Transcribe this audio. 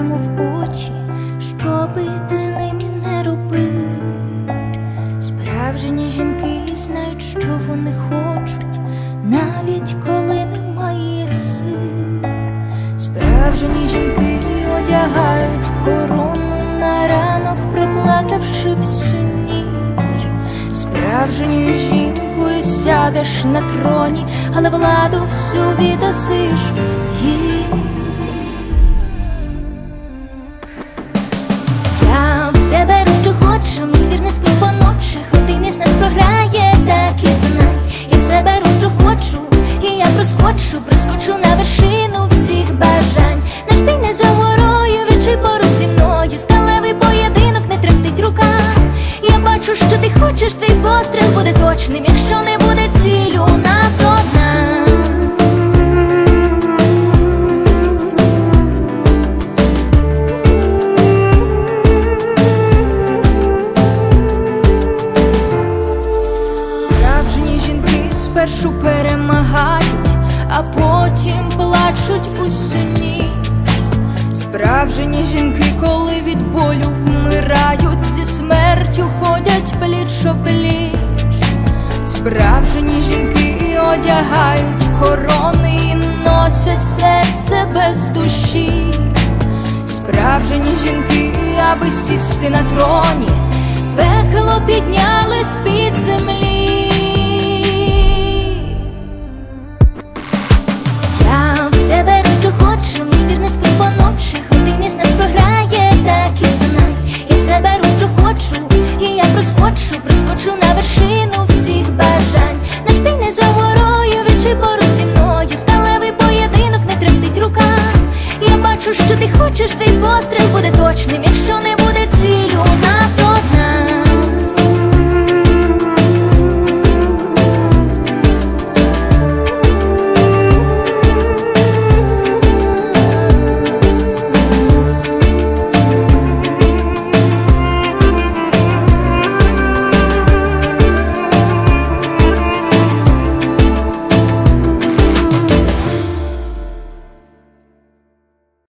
йому в очі, щоби ти з ними не робив. Справжні жінки знають, що вони хочуть, навіть коли немає сил. Справжні жінки одягають корону на ранок, проплакавши всю ніч. Справжньою жінкою сядеш на троні, але владу всю віддасиш проскочу, прискочу на вершину всіх бажань. Наш бій не за горою, відчуй поруч зі мною. Сталевий поєдинок не тремтить рука. Я бачу, що ти хочеш, твій постріл буде точним, якщо не буде цілю у нас одна. Справжні жінки, коли від болю вмирають, зі смертю ходять пліч пліч. Справжні жінки одягають корони і носять серце без душі. Справжні жінки, аби сісти на троні, пекло підняли з-під землі. Я проскочу, проскочу на вершину всіх бажань. Наш бій не за горою, відчуй поруч зі мною. Сталевий поєдинок не тремтить рука. Я бачу, що ти хочеш, твій постріл буде точним, якщо не буде цілю у нас